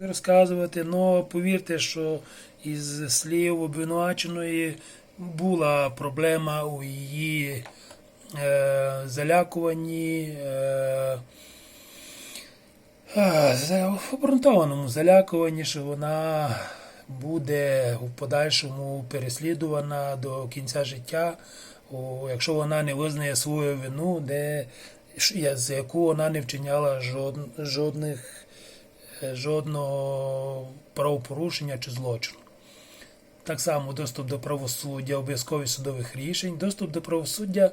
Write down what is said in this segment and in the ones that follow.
розказувати, але повірте, що із слів обвинуваченої була проблема у її е, залякуванні, е, е, в обґрунтованому залякуванні, що вона буде в подальшому переслідувана до кінця життя, якщо вона не визнає свою вину, де, за яку вона не вчиняла жодних жодного правопорушення чи злочину. Так само доступ до правосуддя, обов'язковість судових рішень. Доступ до правосуддя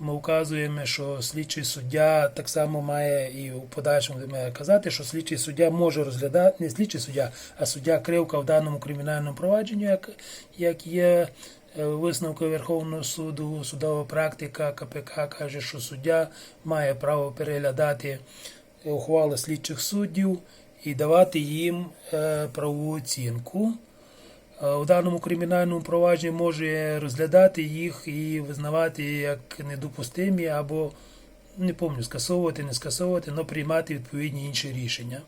ми вказуємо, що слідчий суддя так само має і у подальшому має казати, що слідчий суддя може розглядати, не слідчий суддя, а суддя Кривка в даному кримінальному провадженні, як, як є е, висновку Верховного суду, судова практика КПК каже, що суддя має право переглядати ухвали слідчих суддів і давати їм е, правову оцінку. Е, У даному кримінальному провадженні може розглядати їх і визнавати як недопустимі або не пам'ятаю, скасовувати, не скасовувати, але приймати відповідні інші рішення.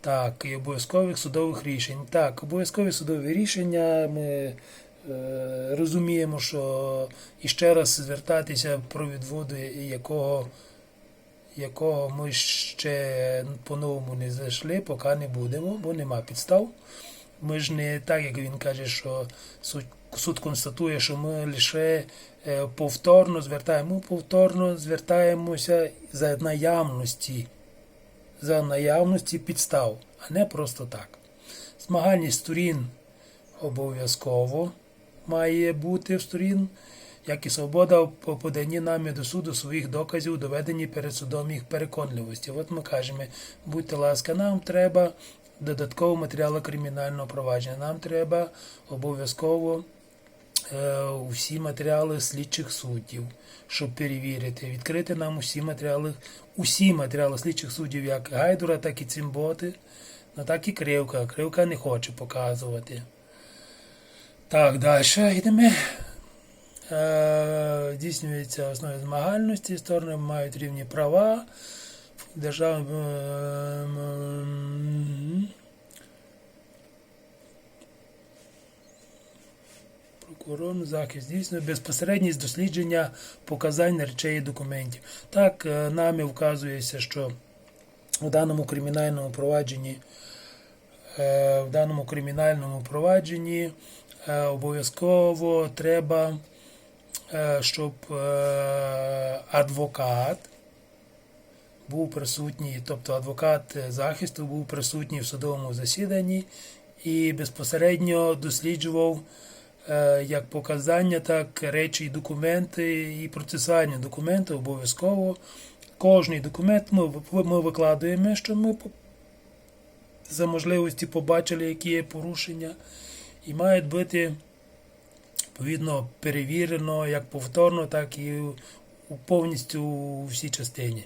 Так, і обов'язкових судових рішень. Так, обов'язкові судові рішення ми е, розуміємо, що і ще раз звертатися про відводи якого якого ми ще по-новому не зайшли, поки не будемо, бо нема підстав. Ми ж не так, як він каже, що суд, суд констатує, що ми лише е, повторно звертаємо. Ми повторно звертаємося за наявності, за наявності підстав, а не просто так. Змагальність сторін обов'язково має бути в сторін, як і свобода по поданні нами до суду своїх доказів, доведені перед судом їх переконливості. От ми кажемо, будьте ласка, нам треба додаткового матеріалу кримінального провадження. Нам треба обов'язково е, усі матеріали слідчих суддів, щоб перевірити, відкрити нам усі матеріали, усі матеріали слідчих суддів, як Гайдура, так і Цимботи, ну так і Кривка. Кривка не хоче показувати. Так, далі йдемо. Е, Здійснюється основі змагальності, сторони мають рівні права. Держава. Прокурор захист здійснює безпосередність дослідження показань речей і документів. Так, е, нами вказується, що у даному кримінальному провадженні е, в даному кримінальному провадженні е, обов'язково треба, е, щоб е, адвокат був присутній, тобто адвокат захисту був присутній в судовому засіданні і безпосередньо досліджував е, як показання, так речі і документи, і процесуальні документи обов'язково. Кожний документ ми, ми викладуємо, що ми за можливості побачили, які є порушення, і мають бути відповідно перевірено як повторно, так і повністю у всій частині.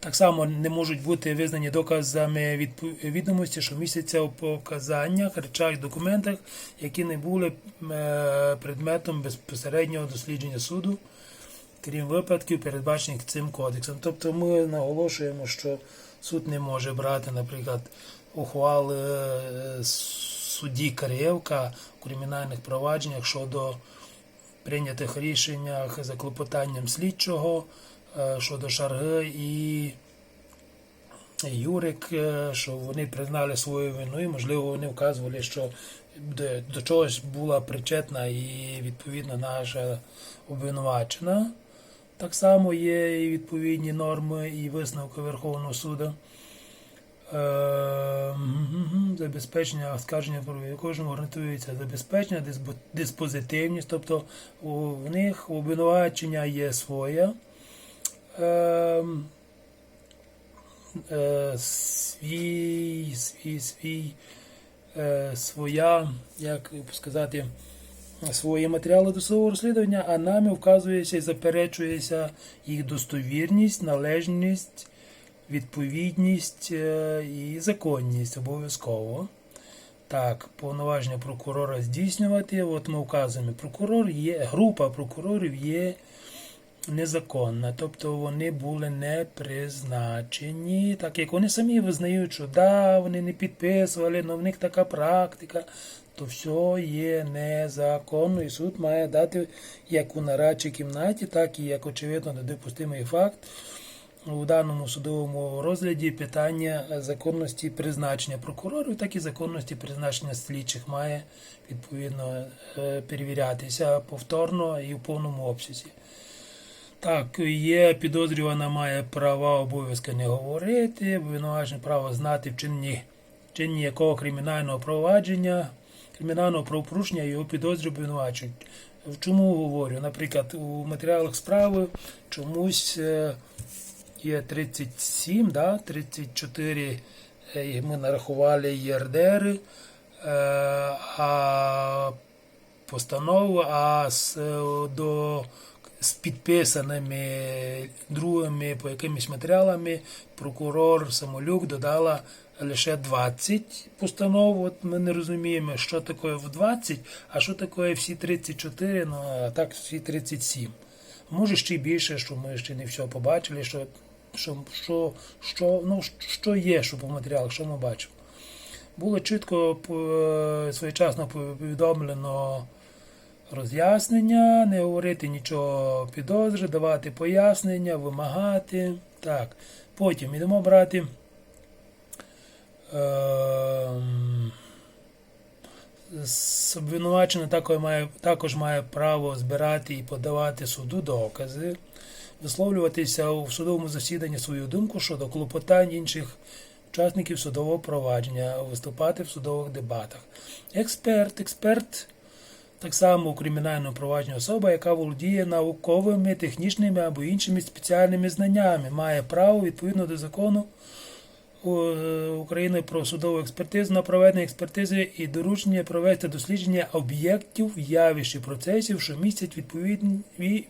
Так само не можуть бути визнані доказами відомості, що містяться у показаннях, речах, документах, які не були е, предметом безпосереднього дослідження суду, крім випадків, передбачених цим кодексом. Тобто ми наголошуємо, що суд не може брати, наприклад, ухвали е, судді Карєвка у кримінальних провадженнях щодо прийнятих рішеннях за клопотанням слідчого е, щодо Шарги і Юрик, е, що вони признали свою вину, і можливо вони вказували, що до чогось була причетна і відповідно наша обвинувачена. Так само є і відповідні норми і висновки Верховного суду. Е, мгм, Забезпечення оскарження про кожному гарантується забезпечення, диспозитивність, тобто в них обвинувачення є своє. Е, е, свій, свій, свій, е, своя, як сказати, свої матеріали досудового розслідування, а нами вказується і заперечується їх достовірність, належність, відповідність е, і законність обов'язково. Так, повноваження прокурора здійснювати. От ми вказуємо, прокурор є, група прокурорів є незаконна, тобто вони були не призначені, так як вони самі визнають, що да, вони не підписували, але в них така практика, то все є незаконно, і суд має дати як у нарадчій кімнаті, так і як очевидно недопустимий факт у даному судовому розгляді питання законності призначення прокурорів, так і законності призначення слідчих має відповідно е, перевірятися повторно і в повному обсязі. Так, є підозрювана має права обов'язки не говорити, обвинувачене право знати вчинні, вчинні якого кримінального провадження, кримінального правопорушення його підозрює обвинувачують. В чому говорю? Наприклад, у матеріалах справи чомусь е, є 37, да, 34 е, ми нарахували ЄРДР, е, а постанову, а з, до, з підписаними другими по якимись матеріалами прокурор Самолюк додала лише 20 постанов. От ми не розуміємо, що таке в 20, а що таке всі 34, ну а так всі 37. Може ще й більше, що ми ще не все побачили, що, що, що, що, ну, що є, що по матеріалах, що ми бачимо. Було чітко е, своєчасно повідомлено роз'яснення, не говорити нічого підозри, давати пояснення, вимагати. Так. Потім йдемо брати. Обвинувачений також має, також має право збирати і подавати суду докази, висловлюватися у судовому засіданні свою думку щодо клопотань інших учасників судового провадження, виступати в судових дебатах. Експерт, експерт так само у кримінальному провадженні особа, яка володіє науковими, технічними або іншими спеціальними знаннями, має право відповідно до закону України про судову експертизу на проведення експертизи і доручення провести дослідження об'єктів, явищ і процесів, що містять відповідні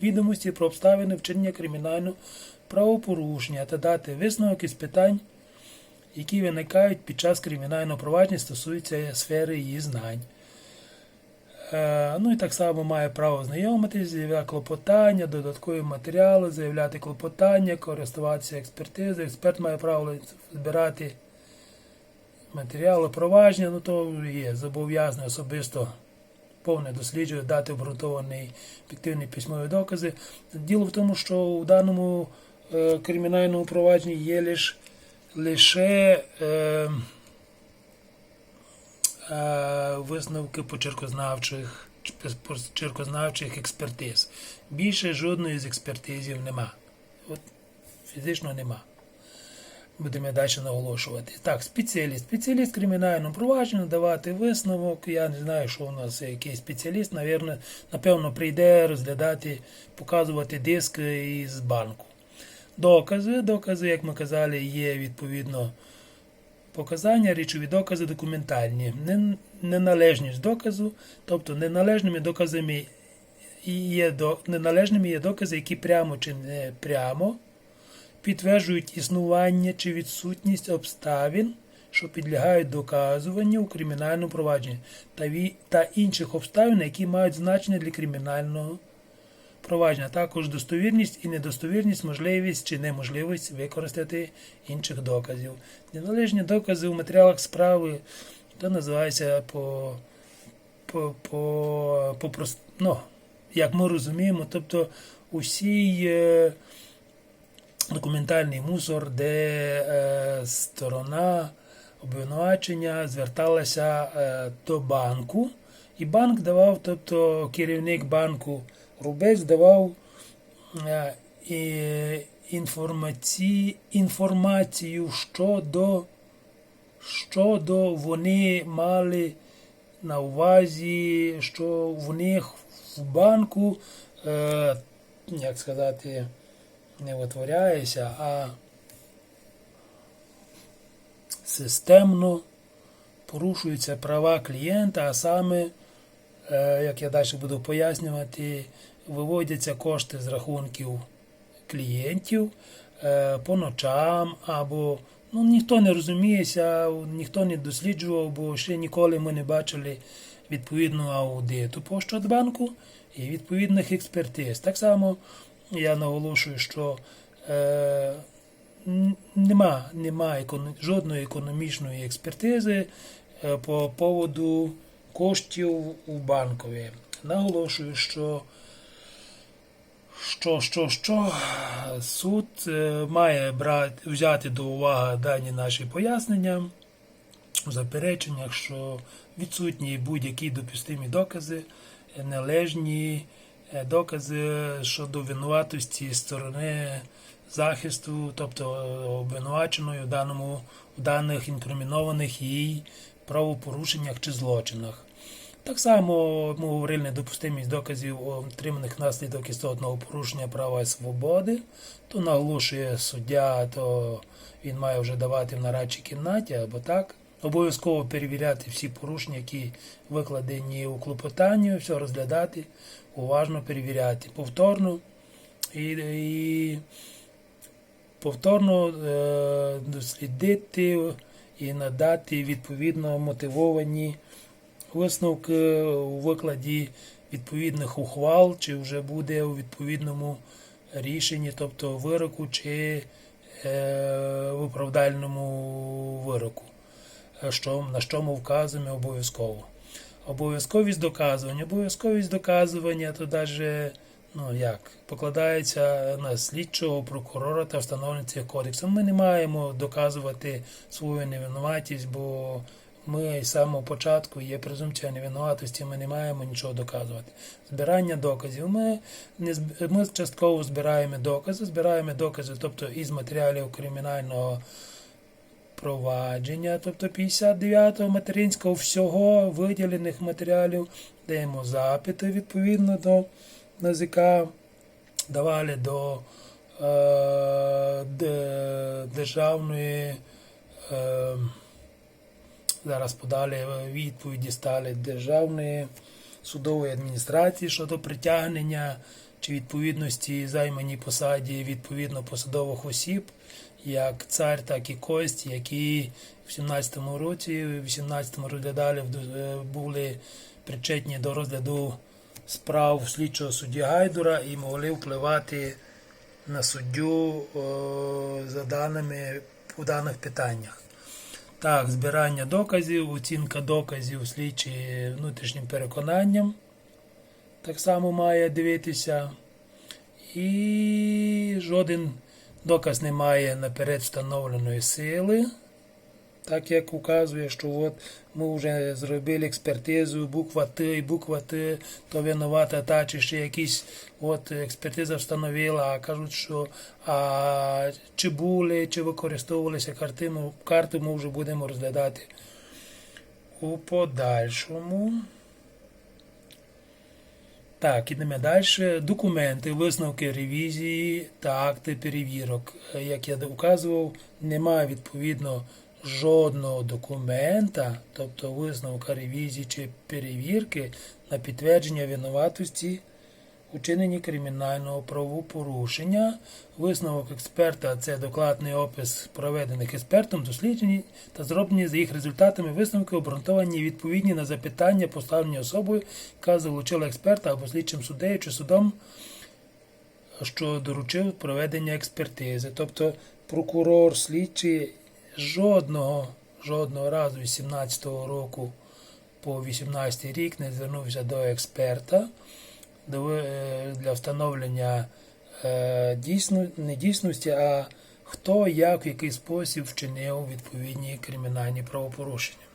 відомості про обставини вчинення кримінального правопорушення та дати висновок із питань, які виникають під час кримінального провадження, стосуються сфери її знань. Е, Ну і так само має право знайомитись, заявляти клопотання, додаткові матеріали, заявляти клопотання, користуватися експертизою. Експерт має право збирати матеріали провадження, ну то є зобов'язаний особисто повне дослідження, дати обґрунтований об'єктивні письмові докази. Діло в тому, що у даному е, кримінальному провадженні є лиш, лише. Е, висновки почеркознавчих почеркознавчих експертиз. Більше жодної з експертизів нема. От фізично нема. Будемо далі наголошувати. Так, спеціаліст. Спеціаліст кримінального провадження давати висновок. Я не знаю, що у нас який спеціаліст, Навірно, напевно, прийде розглядати, показувати диск із банку. Докази. Докази, як ми казали, є відповідно показання, речові докази документальні, Нен- неналежність доказу, тобто неналежними доказами є до, неналежними є докази, які прямо чи не прямо підтверджують існування чи відсутність обставин, що підлягають доказуванню у кримінальному провадженні, та, та інших обставин, які мають значення для кримінального провадження, також достовірність і недостовірність, можливість чи неможливість використати інших доказів. Неналежні докази у матеріалах справи то називається по, по, по, по прост- ну, як ми розуміємо, тобто усій документальний мусор, де е, сторона обвинувачення зверталася е, до банку, і банк давав, тобто керівник банку Рубець давав е, інформаці, інформацію щодо, щодо вони мали на увазі, що в них в банку, е, як сказати, не витворяється, а системно порушуються права клієнта, а саме, е, як я далі буду пояснювати, виводяться кошти з рахунків клієнтів е, по ночам або ну, ніхто не розуміється, ніхто не досліджував, бо ще ніколи ми не бачили відповідного аудиту по Щодбанку і відповідних експертиз. Так само Я наголошую, що е, нема, нема економ- жодної економічної експертизи е, по поводу коштів у банкові. Наголошую, що що, що, що суд е, має брати, взяти до уваги дані наші пояснення у запереченнях, що відсутні будь-які допустимі докази, належні е, докази щодо винуватості сторони захисту, тобто е, обвинуваченої в даному в даних інкримінованих їй правопорушеннях чи злочинах. Так само ми говорили недопустимість доказів, отриманих внаслідок істотного порушення права і свободи, то наголошує суддя, то він має вже давати в нарадчій кімнаті або так. Обов'язково перевіряти всі порушення, які викладені у клопотанні, все розглядати, уважно перевіряти. Повторно і, і повторно е, дослідити і надати відповідно мотивовані висновки у викладі відповідних ухвал, чи вже буде у відповідному рішенні, тобто вироку чи е, виправдальному вироку, е, що, на що ми вказуємо обов'язково. Обов'язковість доказування. Обов'язковість доказування то навіть ну як покладається на слідчого прокурора та встановлюється кодексом. Ми не маємо доказувати свою невинуватість, бо ми з самого початку є презумпція невинуватості, ми не маємо нічого доказувати. Збирання доказів. Ми не ми частково збираємо докази, збираємо докази, тобто із матеріалів кримінального провадження, тобто 59-го материнського всього виділених матеріалів, даємо запити відповідно до НАЗК, давали до е, де- державної. Е, зараз подали відповіді стали державної судової адміністрації щодо притягнення чи відповідності займаній посаді відповідно посадових осіб, як цар, так і кость, які в 17-му році, в 18-му розглядали, е, були причетні до розгляду справ слідчого судді Гайдура і могли впливати на суддю е, за даними у даних питаннях. Так, збирання доказів, оцінка доказів слідчі внутрішнім переконанням. Так само має дивитися. І жоден доказ не має наперед встановленої сили. Так як указує, що от ми вже зробили експертизу, буква Т і буква Т, то винувата та чи ще якісь от експертиза встановила, а кажуть, що а, чи були, чи використовувалися картину, карту ми вже будемо розглядати у подальшому. Так, ідемо далі. Документи, висновки ревізії та акти перевірок. Як я указував, немає відповідно жодного документа, тобто висновка ревізії чи перевірки на підтвердження винуватості у кримінального правопорушення. Висновок експерта це докладний опис проведених експертом досліджень та зроблені за їх результатами висновки, обґрунтовані відповідні на запитання, поставлені особою, яка залучила експерта або слідчим суддею чи судом, що доручив проведення експертизи. Тобто прокурор, слідчий жодного, жодного разу з 17-го року по 18 рік не звернувся до експерта е, для встановлення е, дійсно, не дійсності, а хто як в який спосіб вчинив відповідні кримінальні правопорушення.